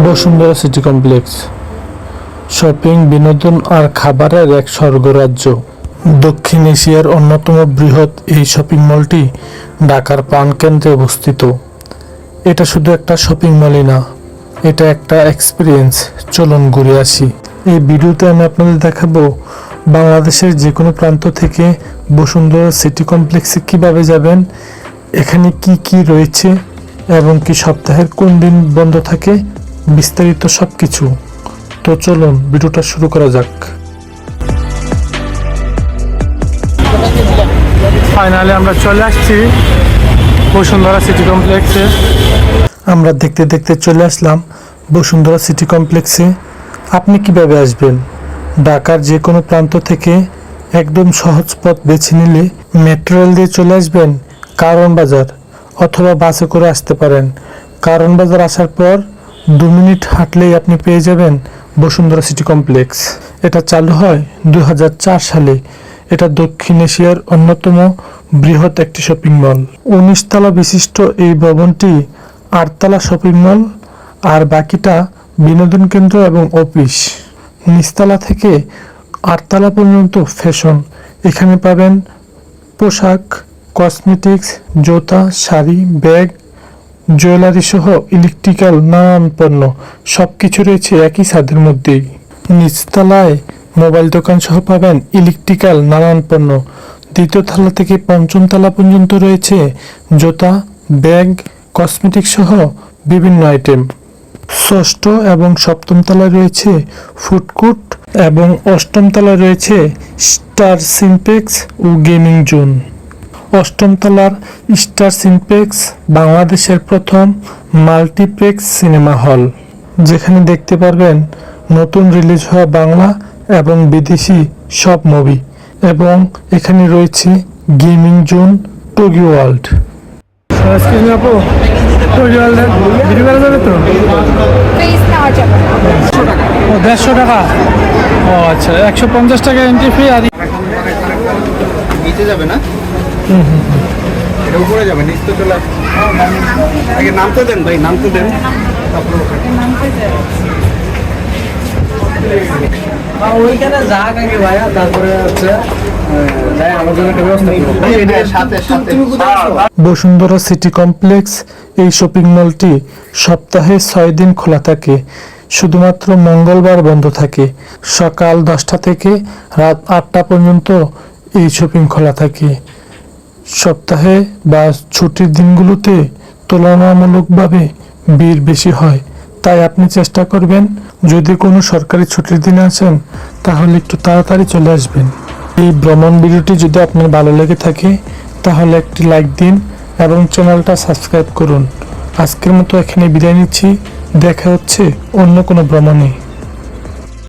Bashundhara city complex. Shopping, বিনোদন আর খাবারের এক স্বর্গরাজ্য। দক্ষিণ এশিয়ার অন্যতম বৃহৎ এই শপিং মলটি ঢাকার প্রাণকেন্দ্রে অবস্থিত। এটা শুধু একটা শপিং মলই না, এটা একটা এক্সপিরিয়েন্স চলুন ঘুরে আসি। এই ভিডিওতে আমি আপনাদের দেখাবো বাংলাদেশের যে কোনো প্রান্ত থেকে বসুন্ধরা সিটি কমপ্লেক্সে কীভাবে যাবেন, এখানে কি কি রয়েছে এবং কি সপ্তাহের কোন দিন বন্ধ থাকে বিস্তারিত সব কিছু তো চলুন ভিডিওটা শুরু করা যাক। ফাইনালি আমরা চলে আসছি বসুন্ধরা সিটি কমপ্লেক্সে। আমরা দেখতে দেখতে চলে আসলাম বসুন্ধরা সিটি কমপ্লেক্সে। আপনি কীভাবে আসবেন? ঢাকার যে কোনো প্রান্ত থেকে একদম সহজ পথ বেছে নিলে মেট্রো রেল দিয়ে চলে আসবেন কারণ বাজার অথবা বাসে করে আসতে পারেন। কারণ বাজার আসার পর দু মিনিট হাঁটলেই আপনি পেয়ে যাবেন বসুন্ধরা সিটি কমপ্লেক্স। এটা চালু হয় দুই হাজার চার সালে। এটা দক্ষিণ এশিয়ার অন্যতম বৃহৎ একটি শপিং মল উনিশতলা বিশিষ্ট এই ভবনটি আটতলা শপিং মল আর বাকিটা বিনোদন কেন্দ্র এবং অফিস। নিচতলা থেকে আটতলা পর্যন্ত ফ্যাশন এখানে পাবেন পোশাক কসমেটিক্স জুতা, শাড়ি, ব্যাগ জুয়েলারি সহ ইলেকট্রিক্যাল নানান পণ্য সব কিছু রয়েছে একই ছাদের মধ্যেই। নিচতলায় মোবাইল দোকান সহ পাবেন ইলেকট্রিক্যাল নানান পণ্য। দ্বিতীয় তলা থেকে পঞ্চম তলা পর্যন্ত রয়েছে জুতা, ব্যাগ কসমেটিক সহ বিভিন্ন আইটেম। ষষ্ঠ এবং সপ্তম তলায় রয়েছে ফুডকোর্ট এবং অষ্টম তলায় রয়েছে স্টার সিমপেক্স ও গেমিং জোন। অষ্টম তলার স্টার সিমপ্লেক্স বাংলাদেশের প্রথম মাল্টিপ্লেক্স সিনেমা হল যেখানে দেখতে পারবেন নতুন রিলিজ হওয়া বাংলা এবং বিদেশি সব মুভি এবং এখানে রয়েছে গেমিং জোন টোগি ওয়ার্ল্ড। দেড়শো টাকা? ও আচ্ছা একশো পঞ্চাশ টাকা এন্ট্রি ফি আর নিচে যাবে না? এটা উপরে যাবে নিচ তো চলে আসবে। আগে নামতে দেন ভাই নামতে দেন। ওইখানে যাক আগে ভাইয়া তারপরে হচ্ছে যাই আলোচনা একটা ব্যবস্থা করব। সাথে সাথে। বসুন্ধরা সিটি কমপ্লেক্স এই শপিং মলটি সপ্তাহে ছয় দিন খোলা থাকে। শুধুমাত্র মঙ্গলবার বন্ধ থাকে। সকাল দশটা থেকে রাত আটটা পর্যন্ত এই শপিং খোলা থাকে। সপ্তাহে বা ছুটির দিনগুলোতে তুলনামূলকভাবে ভিড় বেশি হয়। তাই আপনি চেষ্টা করবেন, যদি কোনো সরকারি ছুটির দিন আসেন, তাহলে একটু তাড়াতাড়ি চলে আসবেন। এই ভ্রমণ ভিডিওটি যদি আপনার ভালো লেগে থাকে, তাহলে একটি লাইক দিন এবং চ্যানেলটা সাবস্ক্রাইব করুন। আজকের মতো এখানে বিদায় নিচ্ছি। দেখা হচ্ছে অন্য কোনো ভ্রমণে।